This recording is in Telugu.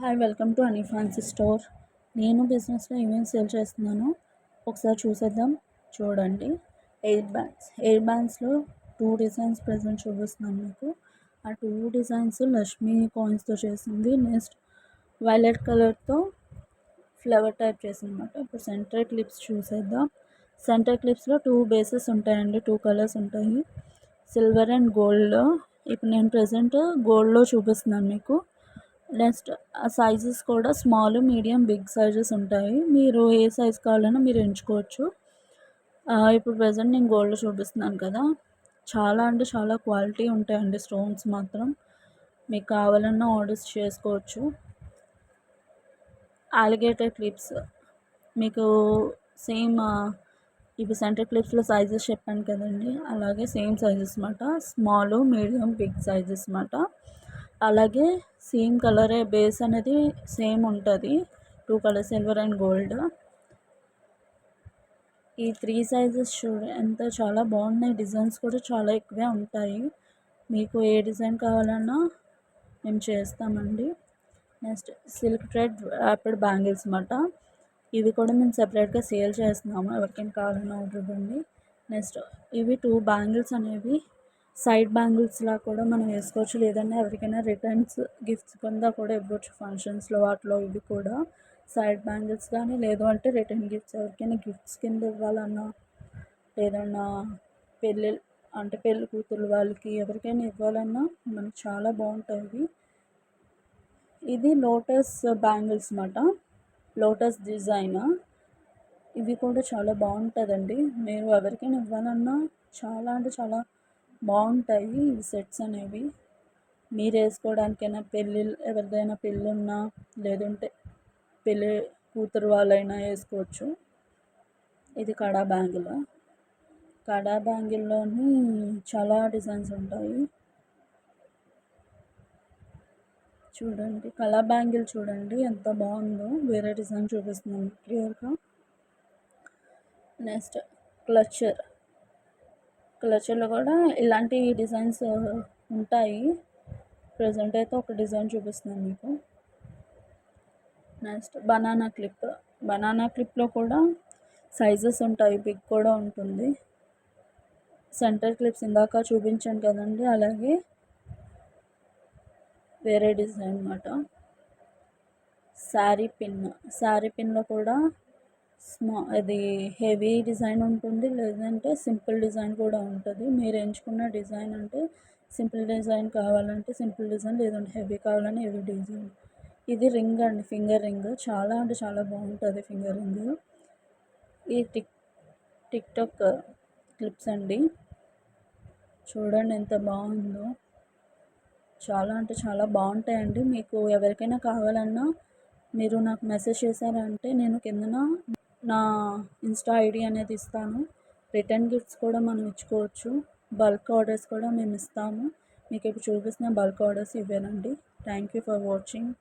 Hi welcome to Ani fancy store నేను బిజినెస్లో ఈవెంట్ సేల్ చేస్తున్నాను. ఒకసారి చూసేద్దాం. చూడండి. ఎయిర్ బ్యాండ్స్ ఎయిర్ బ్యాండ్స్లో టూ డిజైన్స్ ప్రజెంట్ చూపిస్తున్నాను మీకు. ఆ టూ డిజైన్స్ లక్ష్మీ కాయిన్స్తో చేసింది. నెక్స్ట్ వైలెట్ కలర్తో ఫ్లవర్ టైప్ చేసిందన్నమాట. ఇప్పుడు సెంటర్ క్లిప్స్ చూసేద్దాం. సెంటర్ క్లిప్స్లో టూ బేసెస్ ఉంటాయండి. టూ కలర్స్ ఉంటాయి. సిల్వర్ అండ్ గోల్డ్లో ఇప్పుడు నేను ప్రజెంట్ గోల్డ్లో చూపిస్తున్నాను మీకు. నెక్స్ట్ ఆ సైజెస్ కూడా స్మాల్ మీడియం బిగ్ సైజెస్ ఉంటాయి. మీరు ఏ సైజ్ కావాలన్నా మీరు ఎంచుకోవచ్చు. ఇప్పుడు ప్రజెంట్ నేను గోల్డ్ చూపిస్తున్నాను కదా. చాలా అంటే చాలా క్వాలిటీ ఉంటాయండి స్టోన్స్ మాత్రం. మీకు కావాలన్నా ఆర్డర్స్ చేసుకోవచ్చు. Alligator clips. మీకు సేమ్ ఇప్పుడు సెంటర్ క్లిప్స్లో సైజెస్ చెప్పాను కదండి. అలాగే సేమ్ సైజెస్ అన్నమాట స్మాల్ మీడియం బిగ్ సైజెస్ అన్నమాట అలాగే సేమ్ కలరే బేస్ అనేది సేమ్ ఉంటుంది. Two colour silver and gold. ఈ త్రీ సైజెస్ చూడంత చాలా బాగున్నాయి. డిజైన్స్ కూడా చాలా ఎక్కువే ఉంటాయి. మీకు ఏ డిజైన్ కావాలన్నా మేము చేస్తామండి. Next silk thread wrapped bangles అన్నమాట. ఇవి కూడా మేము సెపరేట్గా సేల్ చేస్తున్నాము. ఎవరికైనా కావాలన్నా ఆర్డర్ ఇవ్వండి. నెక్స్ట్ ఇవి టూ బ్యాంగిల్స్ అనేవి. సైడ్ బ్యాంగిల్స్లా కూడా మనం వేసుకోవచ్చు. లేదంటే ఎవరికైనా రిటర్న్స్ గిఫ్ట్స్ కింద కూడా ఇవ్వచ్చు ఫంక్షన్స్లో వాటిలో ఇవి కూడా. సైడ్ బ్యాంగిల్స్ కానీ లేదు అంటే రిటర్న్ గిఫ్ట్స్. ఎవరికైనా గిఫ్ట్స్ కింద ఇవ్వాలన్నా లేదన్నా పెళ్ళి అంటే పెళ్ళి కూతురు వాళ్ళకి ఎవరికైనా ఇవ్వాలన్నా మనకి చాలా బాగుంటుంది ఇది లోటస్ బ్యాంగిల్స్ అన్నమాట. Lotus design. ఇవి కూడా చాలా బాగుంటుందండి. మీరు ఎవరికైనా ఇవ్వాలన్నా చాలా అంటే చాలా బాగుంటాయి ఈ సెట్స్ అనేవి. మీరు వేసుకోవడానికైనా పెళ్ళి ఎవరిదైనా పెళ్ళి ఉన్నా లేదంటే పెళ్ళి కూతురు వాళ్ళైనా వేసుకోవచ్చు. ఇది కడా బ్యాంగిల్. కడా బ్యాంగిల్లోని చాలా డిజైన్స్ ఉంటాయి. చూడండి కళా బ్యాంగిల్ చూడండి ఎంత బాగుందో. వేరే డిజైన్ చూపిస్తున్నాను. క్లియర్గా? Next clutcher. క్లచ్లో కూడా ఇలాంటి డిజైన్స్ ఉంటాయి. ప్రజెంట్ అయితే ఒక డిజైన్ చూపిస్తున్నాను మీకు. నెక్స్ట్ బనానా క్లిప్ బనానా క్లిప్లో కూడా సైజెస్ ఉంటాయి బిగ్ కూడా ఉంటుంది. సెంటర్ క్లిప్స్ ఇందాక చూపించాను కదండి అలాగే వేరే డిజైన్ అనమాట శారీ పిన్ శారీ పిన్లో కూడా స్మా అది హెవీ డిజైన్ ఉంటుంది. లేదంటే సింపుల్ డిజైన్ కూడా ఉంటుంది. మీరు ఎంచుకున్న డిజైన్ అంటే సింపుల్ డిజైన్ కావాలంటే సింపుల్ డిజైన్ లేదంటే హెవీ కావాలంటే హెవీ డిజైన్. ఇది రింగ్ అండి ఫింగర్ రింగ్. చాలా అంటే చాలా బాగుంటుంది ఫింగర్ రింగ్. ఈ టిక్ టిక్టాక్ క్లిప్స్ అండి. చూడండి ఎంత బాగుందో. చాలా అంటే చాలా బాగుంటాయండి. మీకు ఎవరికైనా కావాలన్నా మీరు నాకు మెసేజ్ చేశారంటే నేను కిందన నా ఇన్స్టా ఐడి అనేది ఇస్తాను. రిటర్న్ గిఫ్ట్స్ కూడా మనం ఇచ్చుకోవచ్చు. బల్క్ ఆర్డర్స్ కూడా మేము ఇస్తాము. మీకు ఇప్పుడు చూపిస్తున్న బల్క్ ఆర్డర్స్ ఇవేనండి థ్యాంక్ యూ ఫర్ వాచింగ్.